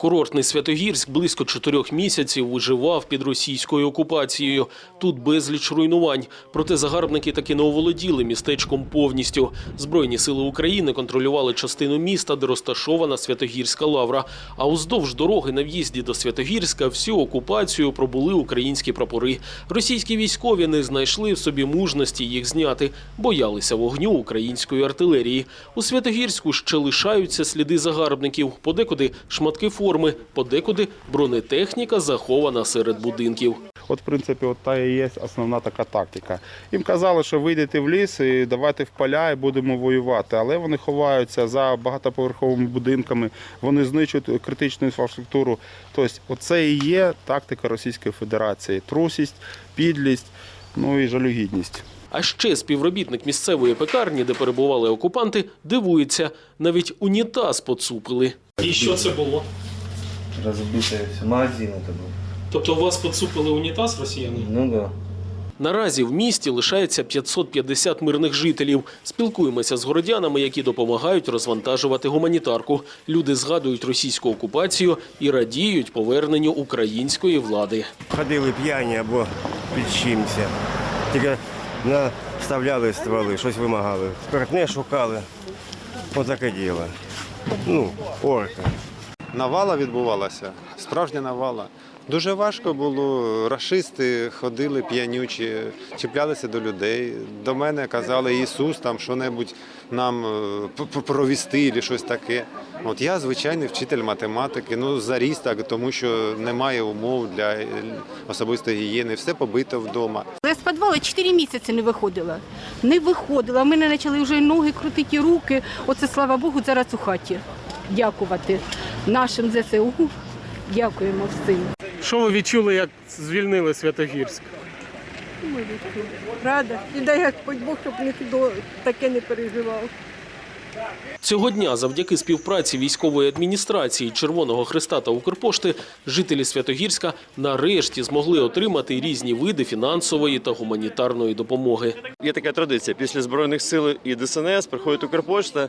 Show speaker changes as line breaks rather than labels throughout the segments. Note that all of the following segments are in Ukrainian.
Курортний Святогірськ близько чотирьох місяців виживав під російською окупацією. Тут безліч руйнувань. Проте загарбники таки не оволоділи містечком повністю. Збройні сили України контролювали частину міста, де розташована Святогірська лавра. А уздовж дороги на в'їзді до Святогірська всю окупацію пробули українські прапори. Російські військові не знайшли в собі мужності їх зняти, боялися вогню української артилерії. У Святогірську ще лишаються сліди загарбників, подекуди шматки форми, подекуди бронетехніка захована серед будинків.
От, в принципі, от та і є основна така тактика. Їм казали, що вийдете в ліс і давайте в поля і будемо воювати. Але вони ховаються за багатоповерховими будинками, вони знищують критичну інфраструктуру. Тобто, оце і є тактика Російської Федерації: трусість, підлість, ну і жалюгідність.
А ще співробітник місцевої пекарні, де перебували окупанти, дивується, навіть унітаз поцупили. І що це було?
Разбитые все. Магазин это был.
Тобто у вас поцупили унітаз росіяни?
Ну да.
Наразі в місті лишається 550 мирних жителів. Спілкуємося з городянами, які допомагають розвантажувати гуманітарку. Люди згадують російську окупацію і радіють поверненню української влади.
ходили п'яні або під чимся. Тільки наставляли стволи, щось вимагали. Спиртне шукали. Отаке діло. Ну, орка.
Навала відбувалася, справжня навала. Дуже важко було. Рашисти ходили п'янючі, чіплялися до людей. До мене казали Ісус, там що-небудь нам е, провести чи щось таке. От я звичайний вчитель математики, ну заріс так, тому що немає умов для е, особистої гігієни, все побито вдома.
Я з підвалу 4 місяці не виходила. Не виходила. У мене почали вже ноги крутити, руки. Оце слава Богу, зараз у хаті. Дякувати нашим ЗСУ. Дякуємо всім.
Що ви відчули, як звільнили Святогірськ?
Рада. І дай Господь Бог, щоб ніхто таке не переживав.
Цього дня, завдяки співпраці військової адміністрації Червоного Христа та Укрпошти, жителі Святогірська нарешті змогли отримати різні види фінансової та гуманітарної допомоги.
Є така традиція. Після Збройних сил і ДСНС приходить Укрпошта.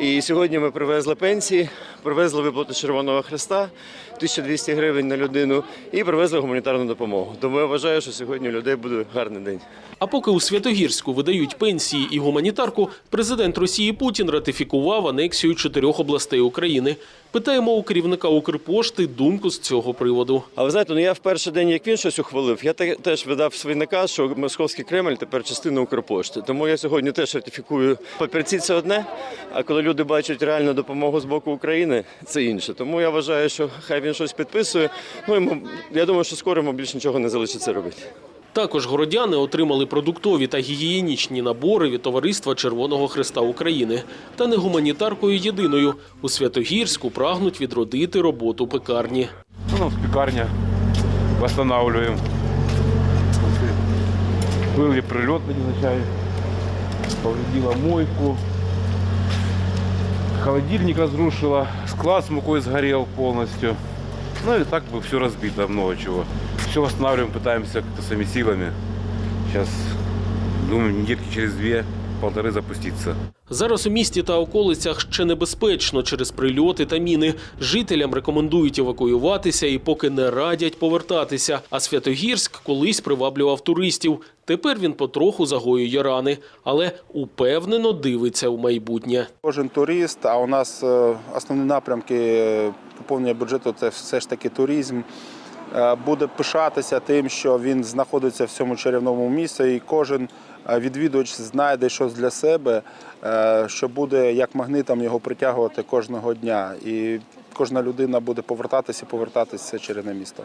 І сьогодні ми привезли пенсії, привезли виплату Червоного Хреста, 1200 гривень на людину, і привезли гуманітарну допомогу. Тому я вважаю, що сьогодні у людей буде гарний день.
А поки у Святогірську видають пенсії і гуманітарку, президент Росії Путін ратифікував анексію чотирьох областей України. Питаємо у керівника Укрпошти думку з цього приводу.
А ви знаєте, ну я в перший день, як він щось ухвалив, я теж видав свій наказ, що московський Кремль тепер частина Укрпошти. Тому я сьогодні теж ратифікую папірці. Це одне. А коли люди бачать реальну допомогу з боку України, це інше. Тому я вважаю, що хай він щось підписує. Ну йому я думаю, що скоро йому більше нічого не залишиться робити.
Також городяни отримали продуктові та гігієнічні набори від товариства Червоного Христа України. Та не гуманітаркою єдиною. У Святогірську прагнуть відродити роботу пекарні.
Ну, пекарня восстанавливаем. Были прилеты незначай, повредила мойку, холодильник разрушила, склад с мукой сгорел полностью. Ну и так бы все разбито, много чего. Все восстанавливаем, пытаемся как-то своими силами. Сейчас, думаю, недельки через две, полторы запуститься.
Зараз у місті та околицях ще небезпечно через прильоти та міни. Жителям рекомендують евакуюватися і поки не радять повертатися. А Святогірськ колись приваблював туристів. Тепер він потроху загоює рани, але упевнено дивиться в майбутнє.
Кожен турист, а у нас е, основні напрямки е, поповнення бюджету це все ж таки туризм. Е, Буде пишатися тим, що він знаходиться в цьому чарівному місці, і кожен е, відвідувач знайде щось для себе, е, що буде як магнитом його притягувати кожного дня. І кожна людина буде повертатися, повертатися в це чарівне місто.